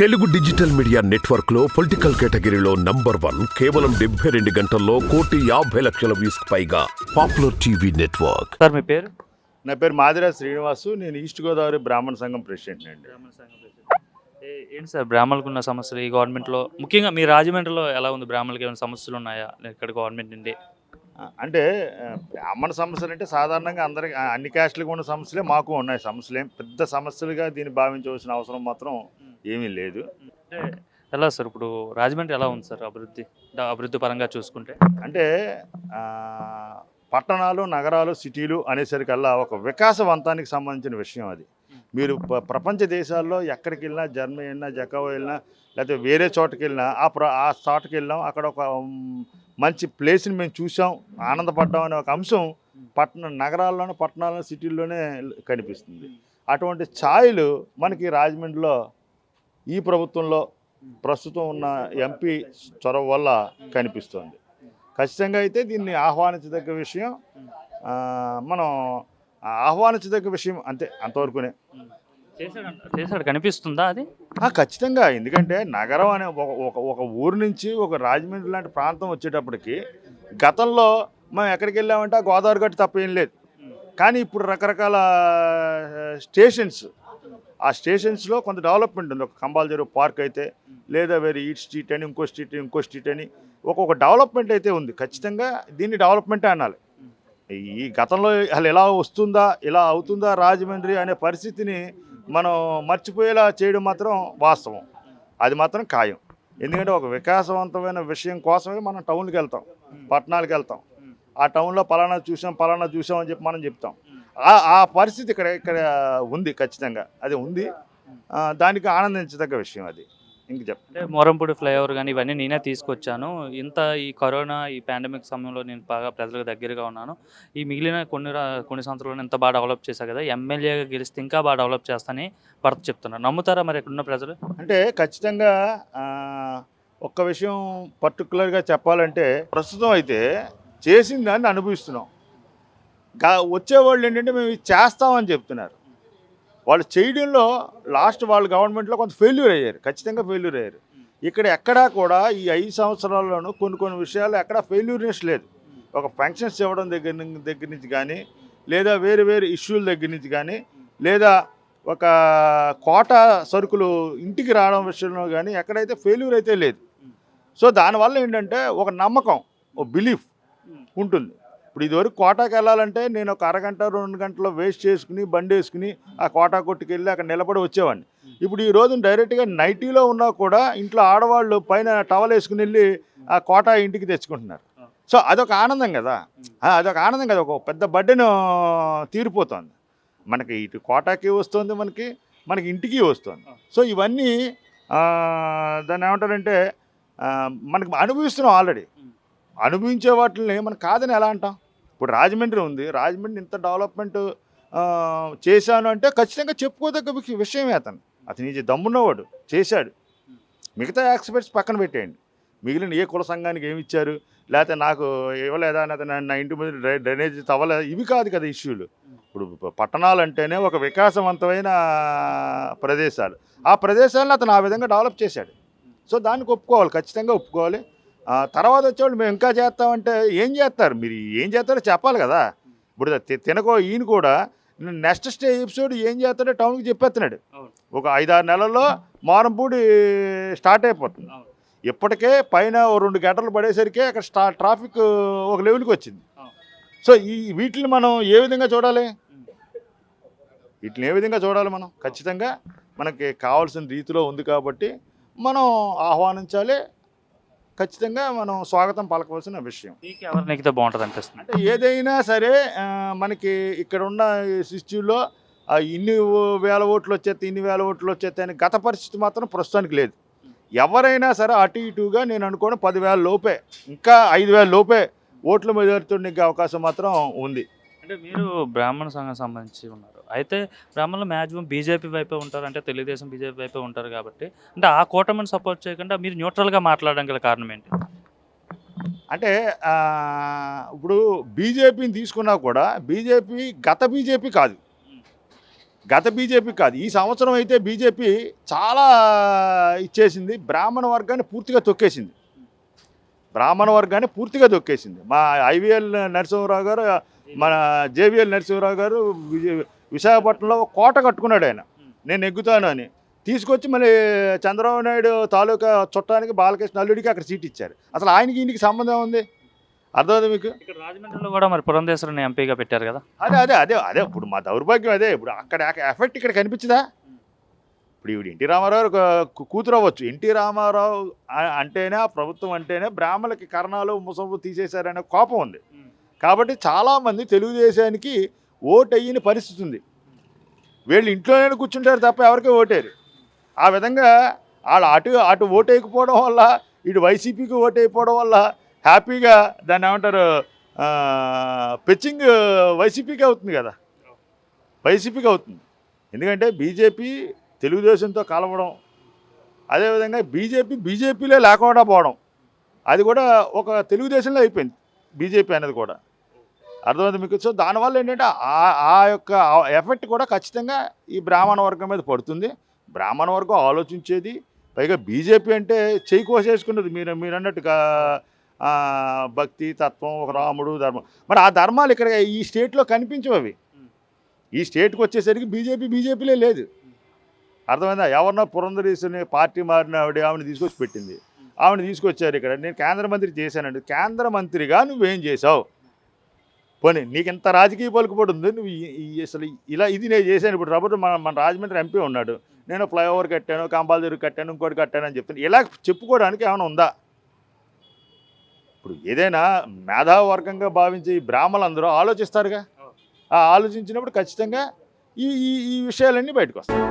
Telugu digital media నెట్వర్క్లో political కేటగిరీలో number one కేవలం డెబ్బై రెండు గంటల్లో కోటి యాభై లక్షల వ్యూస్ పైగా పాపులర్ టీవీ నెట్వర్క్. సార్ మీ పేరు? నా పేరు మాదిరా శ్రీనివాసు. నేను ఈస్ట్ గోదావరి బ్రాహ్మణ సంఘం ప్రెసిడెంట్ అండి. ఏంటి సార్ బ్రాహ్మణులకు ఉన్న సమస్యలు ఈ గవర్నమెంట్లో? ముఖ్యంగా మీ రాజమండ్రిలో ఎలా ఉంది? బ్రాహ్మణులకి ఏమైనా సమస్యలు ఉన్నాయా? ఇక్కడ గవర్నమెంట్ నుండి? అంటే బ్రాహ్మణ సమస్యలు అంటే సాధారణంగా అందరికి అన్ని క్యాస్ట్లకు ఉన్న సమస్యలే మాకు ఉన్నాయి సమస్యలు. పెద్ద సమస్యలుగా దీన్ని భావించవలసిన అవసరం మాత్రం ఏమీ లేదు. అంటే ఎలా సార్ ఇప్పుడు రాజమండ్రి ఎలా ఉంది సార్ అభివృద్ధి? అభివృద్ధి పరంగా చూసుకుంటే. అంటే పట్టణాలు నగరాలు సిటీలు అనేసరికల్లా ఒక వికాసవంతానికి సంబంధించిన విషయం అది. మీరు ప్రపంచ దేశాల్లో ఎక్కడికి వెళ్ళినా జర్మనీ వెళ్ళినా జకావో వెళ్ళినా లేకపోతే వేరే చోటకి వెళ్ళినా ఆ ప్ర ఆ చోటకి వెళ్ళాం అక్కడ ఒక మంచి ప్లేస్ని మేము చూసాం ఆనందపడ్డాం అనే ఒక అంశం పట్టణ నగరాల్లోనే పట్టణాల్లో సిటీల్లోనే కనిపిస్తుంది. అటువంటి ఛాయలు మనకి రాజమండ్రిలో ఈ ప్రభుత్వంలో ప్రస్తుతం ఉన్న ఎంపీ చొరవ వల్ల కనిపిస్తోంది. ఖచ్చితంగా అయితే దీన్ని ఆహ్వానించదగ్గ విషయం మనం ఆహ్వానించదగ్గ విషయం అంతే అంతవరకునే. చేశాడు కనిపిస్తుందా అది? ఆ, ఖచ్చితంగా. ఎందుకంటే నగరం అనే ఒక ఒక ఒక ఊరు నుంచి ఒక రాజమండ్రి లాంటి ప్రాంతం వచ్చేటప్పటికి గతంలో మనం ఎక్కడికి వెళ్ళామంటే ఆ గోదావరి గట్టు తప్ప ఏం లేదు. కానీ ఇప్పుడు రకరకాల స్టేషన్స్ ఆ స్టేషన్స్లో కొంత డెవలప్మెంట్ ఉంది. ఒక కంబాల్ చెరువు పార్క్ అయితే లేదా వేరే ఈ స్ట్రీట్ అని ఇంకో స్ట్రీట్ ఇంకో స్ట్రీట్ అని ఒక్కొక్క డెవలప్మెంట్ అయితే ఉంది. ఖచ్చితంగా దీన్ని డెవలప్మెంటే అనాలి. ఈ గతంలో అసలు ఎలా వస్తుందా ఇలా అవుతుందా రాజమండ్రి అనే పరిస్థితిని మనం మర్చిపోయేలా చేయడం మాత్రం వాస్తవం. అది మాత్రం ఖాయం. ఎందుకంటే ఒక వికాసవంతమైన విషయం కోసమే మనం టౌన్కి వెళ్తాం పట్టణాలకు వెళ్తాం. ఆ టౌన్లో పలానా చూసాం పలానా చూసాం అని చెప్పి మనం చెప్తాం. ఆ పరిస్థితి ఇక్కడ ఇక్కడ ఉంది ఖచ్చితంగా. అది ఉంది. దానికి ఆనందించదగ్గ విషయం అది. ఇంక చెప్ అంటే మోరంపూడి ఫ్లైఓవర్ కానీ ఇవన్నీ నేనే తీసుకొచ్చాను. ఇంత ఈ కరోనా ఈ పాండమిక్ సమయంలో నేను బాగా ప్రజలకు దగ్గరగా ఉన్నాను. ఈ మిగిలిన కొన్ని కొన్ని సంవత్సరాలు ఇంత బాగా డెవలప్ చేశా కదా ఎమ్మెల్యేగా గెలిస్తే ఇంకా బాగా డెవలప్ చేస్తానని భర్త చెప్తున్నారు నమ్ముతారా మరి ఇక్కడున్న ప్రజలు? అంటే ఖచ్చితంగా ఒక్క విషయం పర్టికులర్గా చెప్పాలంటే ప్రస్తుతం అయితే చేసిన దాన్ని అనుభవిస్తున్నాం. వచ్చేవాళ్ళు ఏంటంటే మేము ఇది చేస్తామని చెప్తున్నారు. వాళ్ళు చేయడంలో లాస్ట్ వాళ్ళ గవర్నమెంట్లో కొంత ఫెయిల్యూర్ అయ్యారు. ఖచ్చితంగా ఫెయిల్యూర్ అయ్యారు. ఇక్కడ ఎక్కడా కూడా ఈ ఐదు సంవత్సరాల్లోనూ కొన్ని కొన్ని విషయాలు ఎక్కడా ఫెయిల్యూర్నెస్ లేదు. ఒక ఫంక్షన్స్ ఇవ్వడం దగ్గర దగ్గర నుంచి కానీ లేదా వేరు వేరు ఇష్యూల దగ్గర నుంచి కానీ లేదా ఒక కోట సరుకులు ఇంటికి రావడం విషయంలో కానీ ఎక్కడైతే ఫెయిల్యూర్ అయితే లేదు. సో దానివల్ల ఏంటంటే ఒక నమ్మకం ఒక బిలీఫ్ ఉంటుంది. ఇప్పుడు ఇదివరకు కోటాకి వెళ్ళాలంటే నేను ఒక అరగంట రెండు గంటలు వేస్ట్ చేసుకుని బండి వేసుకుని ఆ కోటా కొట్టుకు వెళ్ళి అక్కడ నిలబడి వచ్చేవాడిని. ఇప్పుడు ఈ రోజు డైరెక్ట్గా నైటీలో ఉన్నా కూడా ఇంట్లో ఆడవాళ్ళు పైన టవల్ వేసుకుని వెళ్ళి ఆ కోటా ఇంటికి తెచ్చుకుంటున్నారు. సో అదొక ఆనందం కదా. అదొక ఆనందం కదా. ఒక పెద్ద బడ్డెను తీరిపోతుంది. మనకి ఇటు కోటాకి వస్తుంది మనకి మనకి ఇంటికి వస్తుంది. సో ఇవన్నీ దాన్ని ఏమంటారంటే మనకి అనుభవిస్తున్నాం ఆల్రెడీ అనుభవించే వాటిని మనం కాదని ఎలా అంటాం? ఇప్పుడు రాజమండ్రి ఉంది. రాజమండ్రి ఇంత డెవలప్మెంట్ చేశాను అంటే ఖచ్చితంగా చెప్పుకోదగ్గ విషయమే అతను. అతను ఇది దమ్మున్నవాడు. చేశాడు. మిగతా ఎక్స్పర్ట్స్ పక్కన పెట్టేయండి. మిగిలిన ఏ కుల సంఘానికి ఏమి ఇచ్చారు? లేకపోతే నాకు ఇవ్వలేదా? లేకపోతే నా- ఇంటి ముందు డ్రైనేజ్ తవ్వలేదు ఇవి కాదు కదా ఇష్యూలు. ఇప్పుడు పట్టణాలు అంటేనే ఒక వికాసవంతమైన ప్రదేశాలు. ఆ ప్రదేశాలను అతను ఆ విధంగా డెవలప్ చేశాడు. సో దానికి ఒప్పుకోవాలి. ఖచ్చితంగా ఒప్పుకోవాలి. తర్వాత వచ్చేవాళ్ళు మేము ఇంకా చేస్తామంటే ఏం చేస్తారు? మీరు ఏం చేస్తారో చెప్పాలి కదా. ఇప్పుడు తినకో ఈయన కూడా నెక్స్ట్ స్టే ఎపిసోడ్ ఏం చేస్తాడో టౌన్కి చెప్పేస్తున్నాడు. ఒక ఐదారు నెలల్లో మారంపూడి స్టార్ట్ అయిపోతుంది. ఇప్పటికే పైన రెండు గంటలు పడేసరికి అక్కడ స్టా ట్రాఫిక్ ఒక లెవెల్కి వచ్చింది. సో ఈ వీటిని మనం ఏ విధంగా చూడాలి? వీటిని ఏ విధంగా చూడాలి మనం? ఖచ్చితంగా మనకి కావాల్సిన రీతిలో ఉంది కాబట్టి మనం ఆహ్వానించాలి. ఖచ్చితంగా మనం స్వాగతం పలకవలసిన విషయం. ఎవరు నెక్కితే బాగుంటుంది అనిపిస్తుంది. అంటే ఏదైనా సరే మనకి ఇక్కడ ఉన్న సిస్టంలో ఇన్ని వేల ఓట్లు వచ్చేస్తాయి ఇన్ని వేల ఓట్లు వచ్చేస్తాయి అని గత పరిస్థితి మాత్రం ప్రస్తుతానికి లేదు. ఎవరైనా సరే అటు ఇటుగా నేను అనుకోవడం పదివేల లోపే ఇంకా ఐదు వేల లోపే ఓట్ల మెజారిటీ అవకాశం మాత్రం ఉంది. అంటే మీరు బ్రాహ్మణ సంఘం సంబంధించి ఉన్నారు. అయితే బ్రాహ్మణులు మ్యాక్సిమం బీజేపీ వైపే ఉంటారు. అంటే తెలుగుదేశం బీజేపీ వైపే ఉంటారు కాబట్టి. అంటే ఆ కూటమిని సపోర్ట్ చేయకుండా మీరు న్యూట్రల్గా మాట్లాడడం గల కారణం ఏంటి? అంటే ఇప్పుడు బీజేపీని తీసుకున్నా కూడా బీజేపీ గత బీజేపీ కాదు. గత బీజేపీ కాదు. ఈ సంవత్సరం అయితే బీజేపీ చాలా ఇచ్చేసింది. బ్రాహ్మణ వర్గాన్ని పూర్తిగా తొక్కేసింది. బ్రాహ్మణ వర్గాన్ని పూర్తిగా తొక్కేసింది. మా ఐవీఎల్ నరసింహరావు గారు మన జేవిఎల్ నరసింహరావు గారు విశాఖపట్నంలో కోట కట్టుకున్నాడు ఆయన. నేను ఎగ్గుతాను అని. తీసుకొచ్చి మళ్ళీ చంద్రబాబు నాయుడు తాలూకా చుట్టానికి బాలకృష్ణ అల్లుడికి అక్కడ సీట్ ఇచ్చారు. అసలు ఆయనకి ఈయనకి సంబంధం ఉంది? అర్థమైంది మీకు? ఇక్కడ రాజమండ్రిలో కూడా మరి పురంధేశ్వరిని ఎంపీగా పెట్టారు కదా? అదే అదే అదే అదే ఇప్పుడు మా దౌర్భాగ్యం అదే. ఇప్పుడు అక్కడ ఎఫెక్ట్ ఇక్కడ కనిపించదా? ఇప్పుడు ఈవిడ ఎన్టీ రామారావు కూతురు అవ్వచ్చు. ఎన్టీ రామారావు అంటేనే ఆ ప్రభుత్వం అంటేనే బ్రాహ్మణులకి కర్ణాలు ముసలు తీసేశారనే కోపం ఉంది. కాబట్టి చాలామంది తెలుగుదేశానికి ఓటు అయ్యిన పరిస్థితి ఉంది వీళ్ళు ఇంట్లోనే కూర్చుంటారు తప్ప ఎవరికి ఓటేరు ఆ విధంగా వాళ్ళు అటు అటు ఓటు వల్ల ఇటు వైసీపీకి ఓటైపోవడం అయిపోవడం వల్ల హ్యాపీగా దాన్ని ఏమంటారు పిచ్చింగ్ వైసీపీకి అవుతుంది కదా. వైసీపీకి అవుతుంది. ఎందుకంటే బీజేపీ తెలుగుదేశంతో కలవడం అదేవిధంగా బీజేపీ బీజేపీలో లేకుండా పోవడం అది కూడా ఒక తెలుగుదేశంలో అయిపోయింది బీజేపీ అనేది కూడా. అర్థమైంది మీకు? సో దానివల్ల ఏంటంటే ఆ ఆ యొక్క ఎఫెక్ట్ కూడా ఖచ్చితంగా ఈ బ్రాహ్మణ వర్గం మీద పడుతుంది. బ్రాహ్మణ వర్గం ఆలోచించేది పైగా బీజేపీ అంటే చేయి కోసేసుకున్నది మీరు మీరు అన్నట్టుగా భక్తి తత్వం ఒక రాముడు ధర్మం. మరి ఆ ధర్మాలు ఇక్కడ ఈ స్టేట్లో కనిపించవు అవి. ఈ స్టేట్కి వచ్చేసరికి బీజేపీ బీజేపీలే లేదు. అర్థమైందా? ఎవరినో పురంధరేశ్వరిని పార్టీ మారిన ఆవిడ ఆవిడ తీసుకొచ్చి పెట్టింది. ఆవిడ తీసుకొచ్చారు ఇక్కడ. నేను కేంద్ర మంత్రి చేశానండి. కేంద్ర మంత్రిగా నువ్వేం చేసావు పోనీ నీకు ఇంత రాజకీయ పలుకుబడి ఉంది నువ్వు ఈ- అసలు ఇలా ఇది నేను చేశాను ఇప్పుడు. రబ్బర్ మన మన రాజమండ్రి ఎంపీ ఉన్నాడు. నేను ఫ్లైఓవర్ కట్టాను కంపాల్సరీ కట్టాను ఇంకోటి కట్టాను అని చెప్తాను ఇలా చెప్పుకోవడానికి ఏమైనా ఉందా? ఇప్పుడు ఏదైనా మేధావర్గంగా భావించి భావించే ఈ బ్రాహ్మలందరూ ఆలోచిస్తారుగా? ఆ ఆలోచించినప్పుడు ఖచ్చితంగా ఈ ఈ ఈ విషయాలన్నీ బయటకు వస్తాయి.